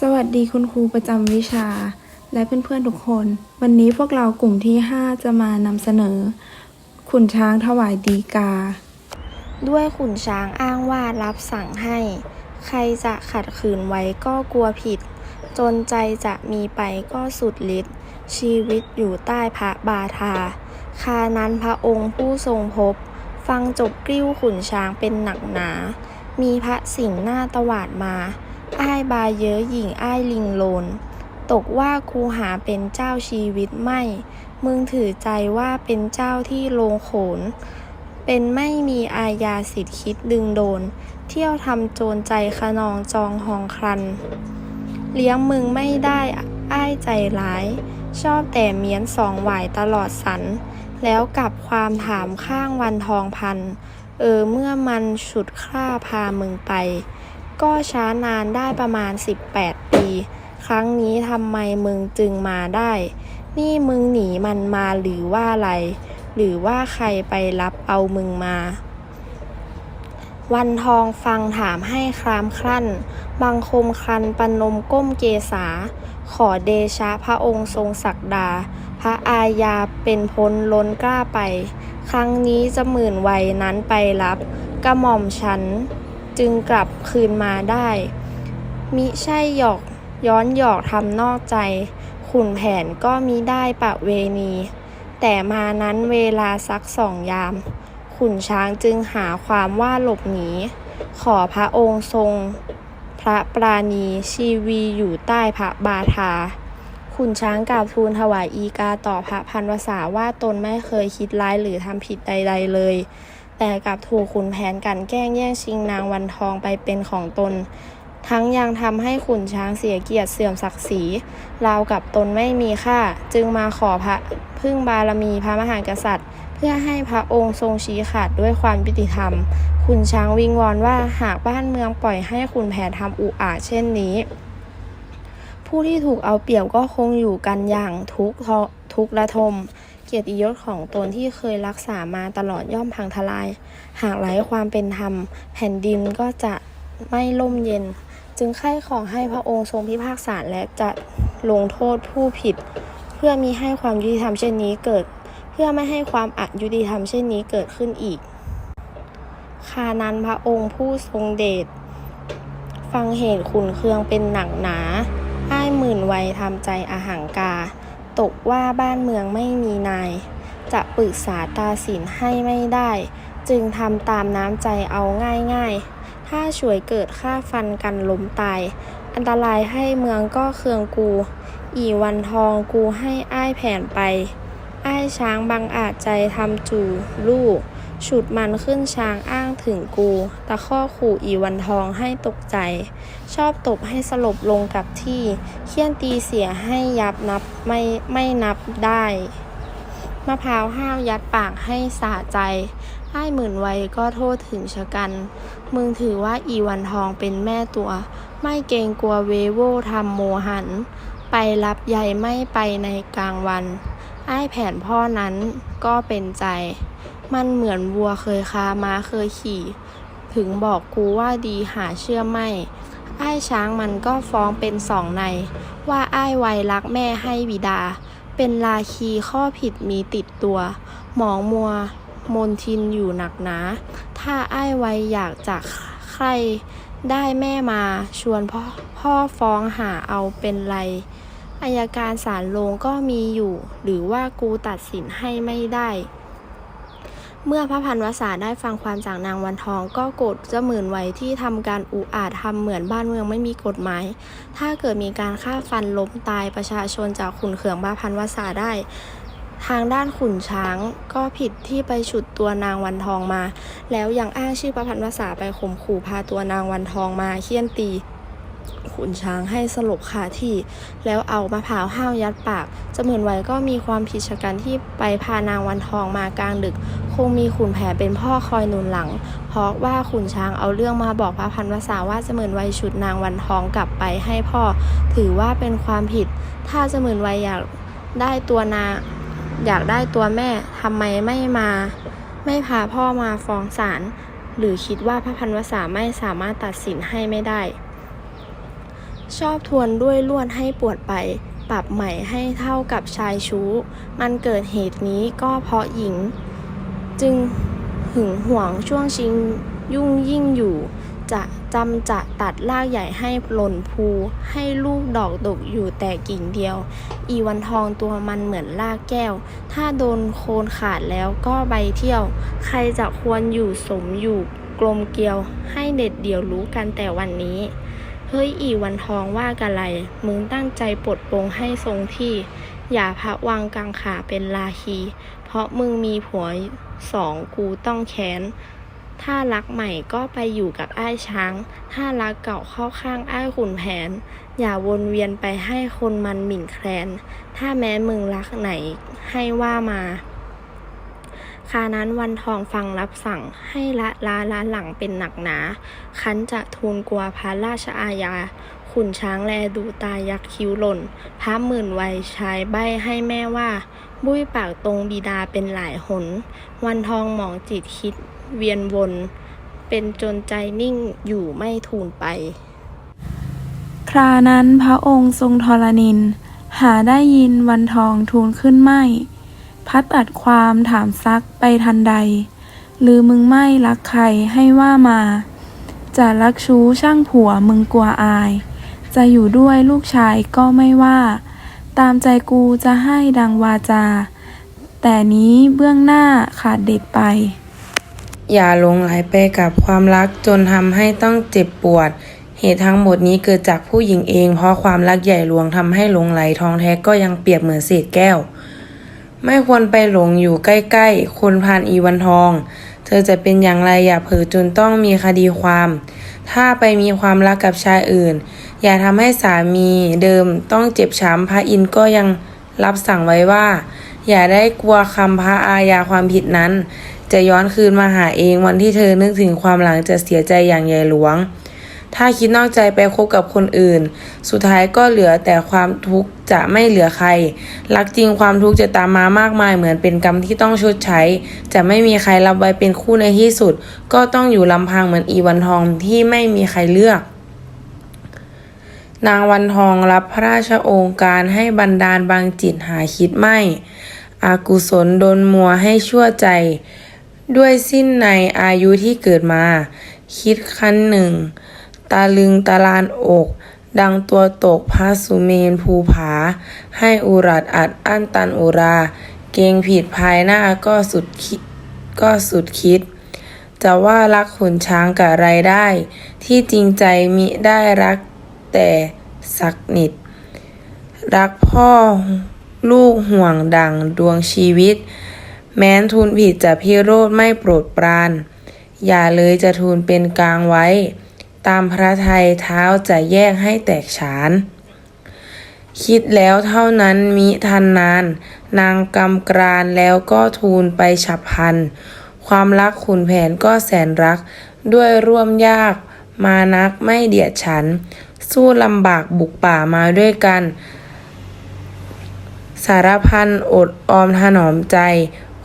สวัสดีคุณครูประจำวิชา และเพื่อนๆทุกคน วันนี้พวกเรากลุ่มที่ 5 จะมานำเสนอ ขุนช้างถวายดีกา ด้วยขุนช้างอ้างว่ารับสั่งให้ ใครจะขัดขืนไว้ก็กลัวผิด จนใจจะมีไปก็สุดฤทธิ์ชีวิตอยู่ใต้พระบาทา คานั้นพระองค์ผู้ทรงพบ ฟังจบกริ้วขุนช้างเป็นหนักหนา มีพระสิงห์หน้าตวาดมา อ้ายบาเยอะหญิงอ้ายลิงโลน ตกว่าคูหาเป็นเจ้าชีวิตไม่ มึงถือใจว่าเป็นเจ้าที่โลงโขน เป็นไม่มีอาญาสิทธิคิดดึงโดน เที่ยวทำโจรใจขนองจองหองครัน เลี้ยงมึงไม่ได้อ้ายใจร้าย ชอบแต่เมียนสองหวายตลอดสัน แล้วกับความถามข้างวันทองพัน เออเมื่อมันฉุดฆ่าพามึงไป ก็ช้านานได้ประมาณ 18 ปี ครั้งนี้ทำไมมึงจึงมาได้ นี่มึงหนีมันมาหรือว่าอะไร หรือว่าใครไปรับเอามึงมา วันทองฟังถามให้ครามครั่น บังคมคันปนมก้มเกษา ขอเดชะพระองค์ทรงศักดา พระอาญาเป็นพ้นล้นกล้าไป ครั้งนี้จะหมื่นวัยนั้นไปรับ กระหม่อมฉัน จึงกลับคืนมาได้ มิใช่หยอกย้อนหยอกทำนอกใจ ขุนแผนก็มิได้ประเวณี แต่มานั้นเวลาสักสองยาม ขุนช้างจึงหาความว่าหลบหนี ขอพระองค์ทรง พระปราณีชีวีอยู่ใต้พระบาทาขุนช้างกราบทูลถวายอีกาต่อพระพันวษาว่าตนไม่เคยคิดร้ายหรือทำผิดใด ๆ เลย แต่กลับถูกขุนแผนกันแกล้งแย่งชิงนางวันทองไปเป็นของตน ทั้งยังทำให้ขุนช้างเสียเกียรติเสื่อมศักดิ์ศรีราวกับตนไม่มีค่า จึงมาขอพระพึ่งบารมีพระมหากษัตริย์ เพื่อให้พระองค์ทรงชี้ขาดด้วยความยุติธรรม ขุนช้างวิงวอนว่าหากบ้านเมืองปล่อยให้ขุนแผนทำอุอาจเช่นนี้ผู้ที่ถูกเอาเปรียบก็คงอยู่กันอย่างทุกข์ทรทุกระทม เกียรติยศของตนที่เคยรักษามาตลอดย่อมพังทลาย หากไร้ความเป็นธรรม แผ่นดินก็จะไม่ร่มเย็น จึงใคร่ของให้พระองค์ทรงพิพากษาและจะลงโทษผู้ผิด เพื่อมีให้ความยุติธรรมเช่นนี้เกิด เพื่อไม่ให้ความอายุติธรรมเช่นนี้เกิดขึ้นอีกคานั้นพระองค์ผู้ทรงเดชฟังเหตุขุนเคืองเป็นหนักหนาอ้ายหมื่นไวทำใจอาหังกา ตกว่าบ้านเมืองไม่มีนาย จะปรึกษาตาสินให้ไม่ได้ จึงทำตามน้ำใจเอาง่ายๆ ถ้าช่วยเกิดฆ่าฟันกันล้มตาย อันตรายให้เมืองก็เคืองกู อีวันทองกูให้อ้ายแผ่นไป อ้ายช้างบังอาจใจทำจู่ลูก ฉุดมันขึ้นช้างอ้างถึงกู ตะข้อขู่อีวันทองให้ตกใจ ชอบตบให้สลบลงกับที่ เคี่ยนตีเสียให้ยับนับไม่ไม่นับได้ มะพร้าวห้าวยัดปากให้สาใจอ้หมื่นไวัยก็โทษถึงชะกัน มึงถือว่าอีวันทองเป็นแม่ตัว ไม่เกรงกลัวเวโวทำโมหัน ไปรับใหญ่ไม่ไปในกลางวัน ไอ้แผนพ่อนั้นก็เป็นใจ มันเหมือนวัวเคยคาม้าเคยขี่ ถึงบอกกูว่าดีหาเชื่อไม่ อ้ายช้างมันก็ฟ้องเป็นสองใน ว่าอ้ายไวรักแม่ให้บิดา เป็นลาคีข้อผิดมีติดตัว หมองมัวมนทินอยู่หนักหนา ถ้าอ้ายไวอยากจากใครได้แม่มาชวนพ่อพ่อฟ้องหาเอาเป็นไรอายการศาลลงก็มีอยู่ หรือว่ากูตัดสินให้ไม่ได้ เมื่อพระพันวษาได้ฟังความจากนางวันทอง ก็โกรธเจ้าหมื่นไว้ที่ทำการอุอาจทำเหมือนบ้านเมืองไม่มีกฎหมาย ถ้าเกิดมีการฆ่าฟันล้มตายประชาชนจากขุนเขืองพระพันวษาได้ ทางด้านขุนช้างก็ผิดที่ไปฉุดตัวนางวันทองมา แล้วยังอ้างชื่อพระพันวษาไปข่มขู่พาตัวนางวันทองมาเคี่ยนตี ขุนช้างให้สลบคาที่ แล้วเอามะพร้าวห้าวยัดปากเจะเหมือนไว้ก็มีความผิดชะกันที่ไปพานางวันทองมากลางดึก คงมีขุนแผนเป็นพ่อคอยหนุนหลัง เพราะว่าขุนช้างเอาเรื่องมาบอกพระพันวษาว่าเจะเหมือนไว้ฉุดนางวันทองกลับไปให้พ่อ ถือว่าเป็นความผิด ถ้าเจะเหมือนไว้อยากได้ตัวนางอยากได้ตัวแม่ทำไมไม่มา ไม่พาพ่อมาฟ้องศาลหรือคิดว่าพระพันวษาไม่สามารถตัดสินให้ไม่ได้ ชอบทวนด้วยลวดให้ปวดไป ปรับใหม่ให้เท่ากับชายชู้ มันเกิดเหตุนี้ก็เพราะหญิง จึงหึงหวงช่วงชิงยุ่งยิ่งอยู่ จะจำจะตัดรากใหญ่ให้หล่นภูให้ลูกดอกตกอยู่แต่กิ่งเดียว อีวันทองตัวมันเหมือนรากแก้ว ถ้าโดนโคนขาดแล้วก็ใบเที่ยว ใครจะควรอยู่สมอยู่กลมเกลียวให้เด็ดเดี่ยวรู้กันแต่วันนี้ เฮ้ยอีวันทองว่ากันไรมึงตั้งใจปลดปลงให้ทรงที่ อย่าพระวังกังขาเป็นลาคี เพราะมึงมีผัวสองกูต้องแค้น ถ้ารักใหม่ก็ไปอยู่กับอ้ายช้าง ถ้ารักเก่าเข้าข้างอ้ายขุนแผน อย่าวนเวียนไปให้คนมันหมิ่นแคลน ถ้าแม้มึงรักไหนให้ว่ามา คานั้นวันทองฟังรับสั่งให้ละลาละหลังเป็นหนักหนา คันจะทูลกลัวพระราชอาญา ขุนช้างแลดูตายักคิ้วหล่น พระหมื่นวัยชายใบให้แม่ว่า บุ้ยปากตรงบิดาเป็นหลายหน วันทองหมองจิตคิดเวียนวน เป็นจนใจนิ่งอยู่ไม่ทูลไป ครานั้นพระองค์ทรงทรณิน หาได้ยินวันทองทูลขึ้นไม่ พัดตัดความถามซักไปทันใด หรือมึงไม่รักใครให้ว่ามา จะรักชู้ช่างผัวมึงกลัวอาย จะอยู่ด้วยลูกชายก็ไม่ว่า ตามใจกูจะให้ดังวาจา แต่นี้เบื้องหน้าขาดเด็ดไป อย่าหลงไหลไปกับความรักจนทำให้ต้องเจ็บปวดเหตุทั้งหมดนี้เกิดจากผู้หญิงเอง เพราะความรักใหญ่หลวงทำให้หลงไหลทองแท้ก็ยังเปรียบเหมือนเศษแก้ว ไม่ควรไปหลงอยู่ใกล้ๆ คนพานอีวันทอง เธอจะเป็นอย่างไรอย่าเผลอจนต้องมีคดีความ ถ้าไปมีความรักกับชายอื่น อย่าทำให้สามีเดิมต้องเจ็บช้ำพระอินก็ยังรับสั่งไว้ว่า อย่าได้กลัวคำพระอาญาความผิดนั้น จะย้อนคืนมาหาเองวันที่เธอนึกถึงความหลังจะเสียใจอย่างใหญ่หลวง ถ้าคิดนอกใจไปคบกับคนอื่น สุดท้ายก็เหลือแต่ความทุกข์จะไม่เหลือใคร รักจริงความทุกข์จะตามมามากมายเหมือนเป็นกรรมที่ต้องชดใช้ จะไม่มีใครรับไว้เป็นคู่ในที่สุด ก็ต้องอยู่ลำพังเหมือนอีวันทองที่ไม่มีใครเลือกนางวันทองรับพระราชโองการให้บันดาลบางจิตหาคิดไม่อากุศลดนมัวให้ชั่วใจ ด้วยสิ้นในอายุที่เกิดมา คิดคันหนึ่งาลึงตาลานอก ดังตัวตกพระสุเมนภูผา ให้อุรัดอัดอั้นตันอุรา เกงผิดภายหน้าก็สุดคิดก็สุดคิด จะว่ารักขุนช้างกับไรได้ ที่จริงใจมิได้รักแต่สักนิด รักพ่อลูกห่วงดังดวงชีวิต แม้นทูลผิดจะพิโรธไม่โปรดปราน อย่าเลยจะทูลเป็นกลางไว้ ตามพระทัยเท้าจะแยกให้แตกฉาน คิดแล้วเท่านั้นมิทันนาน นางกำกรานแล้วก็ทูลไปฉับพัน ความรักขุนแผนก็แสนรัก ด้วยร่วมยาก มานักไม่เดียดฉัน สู้ลำบากบุกป่ามาด้วยกัน สารพันอดออมถนอมใจ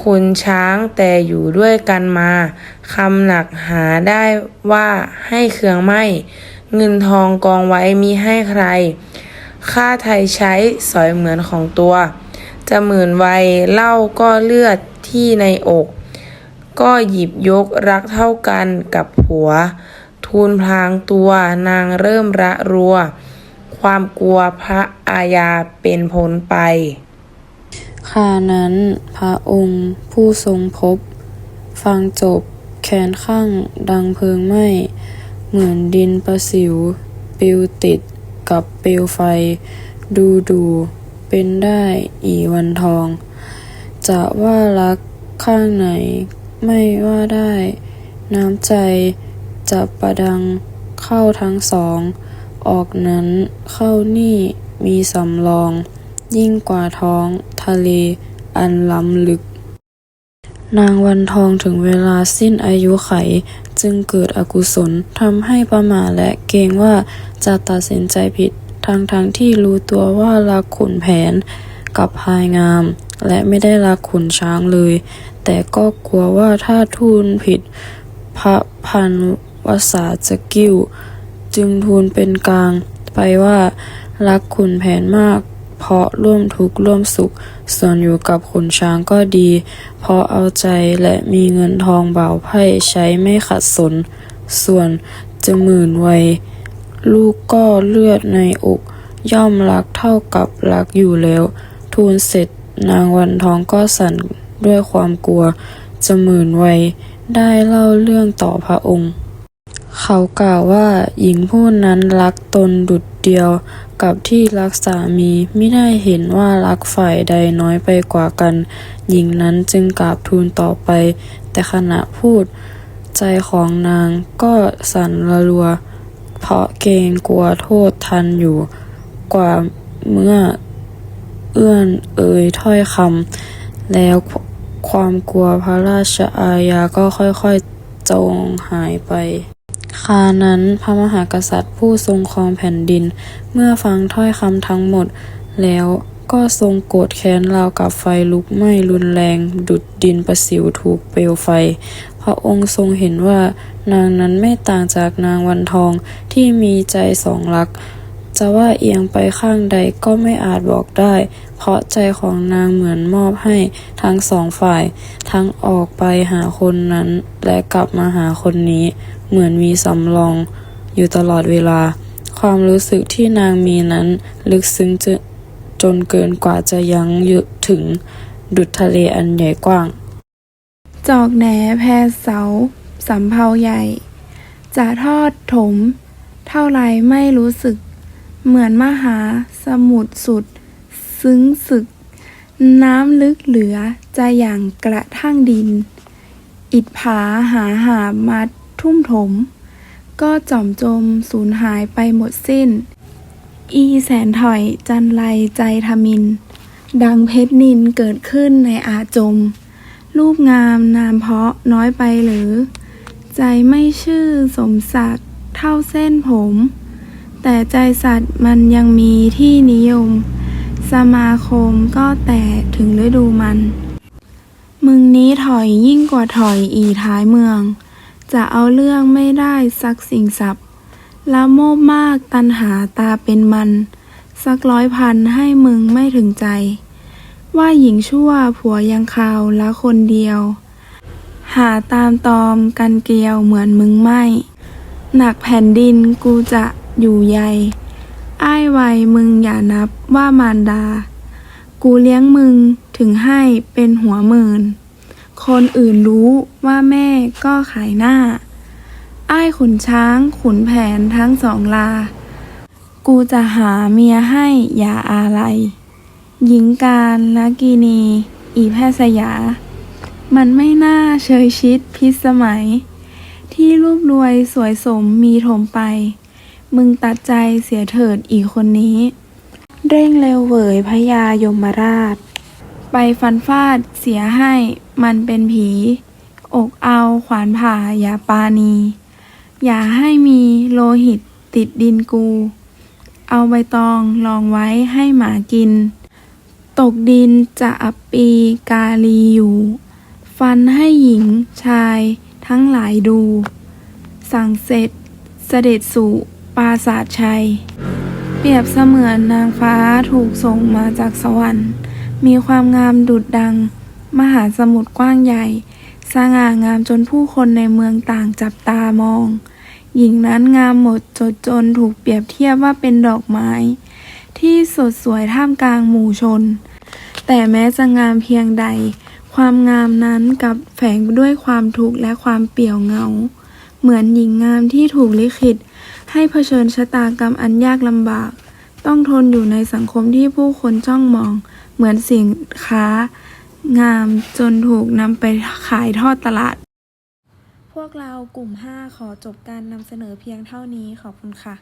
คุณช้างแต่อยู่ด้วยกันมาคำหนักหาได้ว่าให้เคืองไม่ เงินทองกองไว้มีให้ใคร ค่าไทยใช้สอยเหมือนของตัวจะหมื่นไวเล่าก็เลือดที่ในอก ก็หยิบยกรักเท่ากันกับผัว ทูลพลางตัวนางเริ่มระรัว ความกลัวพระอาญาเป็นผลไป คานั้น พระองค์ผู้ทรงพบ ฟังจบ แขนข้างดังเพลิงไหม้ เหมือนดินประสิวปลิวติดกับเปลวไฟ ดูดูเป็นได้อีวันทอง จะว่ารักข้างไหน ไม่ว่าได้ น้ำใจจะประดังเข้าทั้งสอง ออกนั้นเข้านี่มีสำรอง ยิ่งกว่าท้องทะเลอันล้ำลึก นางวันทองถึงเวลาสิ้นอายุไขจึงเกิดอกุศลทำให้ประมาทและเกรงว่าจะตัดสินใจผิดทั้งทั้งที่รู้ตัวว่ารักขุนแผนกับพายงาม และไม่ได้รักขุนช้างเลย แต่ก็กลัวว่าถ้าทูลผิด พระพันวษาจะกิ้ว จึงทูลเป็นกลางไปว่ารักขุนแผนมาก เพราะร่วมทุกข์ร่วมสุข ส่วนอยู่กับขุนช้างก็ดี เพราะเอาใจและมีเงินทองเบาไพ่ใช้ไม่ขัดสน ส่วนจะหมื่นไวลูกก็เลือดในอก ย่อมรักเท่ากับรักอยู่แล้ว ทูลเสร็จนางวันทองก็สั่นด้วยความกลัว จะหมื่นไวได้เล่าเรื่องต่อพระองค์ เขากล่าวว่าหญิงผู้นั้นรักตนดุดเดียวกับที่รักสามีไม่ได้เห็นว่ารักฝ่ายใดน้อยไปกว่ากัน หญิงนั้นจึงกราบทูลต่อไป แต่ขณะพูด ใจของนางก็สั่นระรัว เพราะเกรงกลัวโทษทันอยู่ กว่าเมื่อเอื้อนเอ่ยถ้อยคำแล้วความกลัวพระราชอาญาก็ค่อยๆจงหายไป คานั้นพระมหากษัตริย์ผู้ทรงครองแผ่นดิน เมื่อฟังถ้อยคำทั้งหมด แล้วก็ทรงโกรธแค้นราวกับไฟลุกไหม้รุนแรง ดุดดินประสิวถูกเปลวไฟ พระองค์ทรงเห็นว่านางนั้นไม่ต่างจากนางวันทองที่มีใจสองรัก จะว่าเอียงไปข้างใดก็ไม่อาจบอกได้ เพราะใจของนางเหมือนมอบให้ทั้งสองฝ่าย ทั้งออกไปหาคนนั้น และกลับมาหาคนนี้ เหมือนมีสำรอง อยู่ตลอดเวลา ความรู้สึกที่นางมีนั้น ลึกซึ้งจนจนเกินกว่าจะยั้งยึถึง ดุจทะเลอันใหญ่กว้าง จอกแหนแพเสาสำเภาใหญ่ จะทอดถม เท่าไรไม่รู้สึก เหมือนมหาสมุทรสุด ซึ้งสึก น้ำลึกเหลือจะอย่างกระทั่งดิน อิดผาหาหามาทุ่มถม ก็จอมจมสูญหายไปหมดสิ้น อีแสนถอยจันไรใจทมิน ดังเพชรนินเกิดขึ้นในอาจม รูปงามนามเพาะน้อยไปหรือ ใจไม่ชื่อสมศักดิ์เท่าเส้นผม แต่ใจสัตว์มันยังมีที่นิยม สมาคมก็แต่ถึงฤดูมัน มึงนี้ถอยยิ่งกว่าถอยอีท้ายเมือง จะเอาเรื่องไม่ได้สักสิ่งสับละโมบมากตันหาตาเป็นมัน สักร้อยพันให้มึงไม่ถึงใจ ว่าหญิงชั่วผัวยังคาวละคนเดียว หาตามตอมกันเกลียวเหมือนมึงไม่ หนักแผ่นดินกูจะ อยู่ใยอ้ายไวยมึงอย่านับว่ามารดา กูเลี้ยงมึงถึงให้เป็นหัวหมื่น คนอื่นรู้ว่าแม่ก็ขายหน้า อ้ายขุนช้างขุนแผนทั้งสองลา กูจะหาเมียให้อย่าอะไร หญิงการละกีนี อีแพทย์สยา มันไม่น่าเชยชิดพิสมัย ที่รูปรวยสวยสมมีถมไป มึงตัดใจเสียเถิดอีกคนนี้ เร่งเร็วเหวยพญายมราช ไปฟันฟาดเสียให้มันเป็นผี อกเอาขวานผ่าอย่าปานี อย่าให้มีโลหิตติดดินกู เอาใบตองลองไว้ให้หมากิน ตกดินจะอับปีกาลีอยู่ ฟันให้หญิงชายทั้งหลายดู สั่งเสร็จเสด็จสู่ ปราสาทชัย เปรียบเสมือนนางฟ้าถูกส่งมาจากสวรรค์ มีความงามดุดดัง มหาสมุทรกว้างใหญ่ สง่างามจนผู้คนในเมืองต่างจับตามอง หญิงนั้นงามหมดจดจนถูกเปรียบเทียบว่าเป็นดอกไม้ ที่สดสวยท่ามกลางหมู่ชน แต่แม้จะงามเพียงใด ความงามนั้นกับแฝงด้วยความทุกข์และความเปี่ยวเงา เหมือนหญิงงามที่ถูกลิขิต ให้เผชิญชะตากรรมอันยากลำบาก ต้องทนอยู่ในสังคมที่ผู้คนจ้องมอง เหมือนสินค้า งามจนถูกนำไปขายทอดตลาด พวกเรากลุ่ม 5 ขอจบการนำเสนอเพียงเท่านี้ขอบคุณค่ะ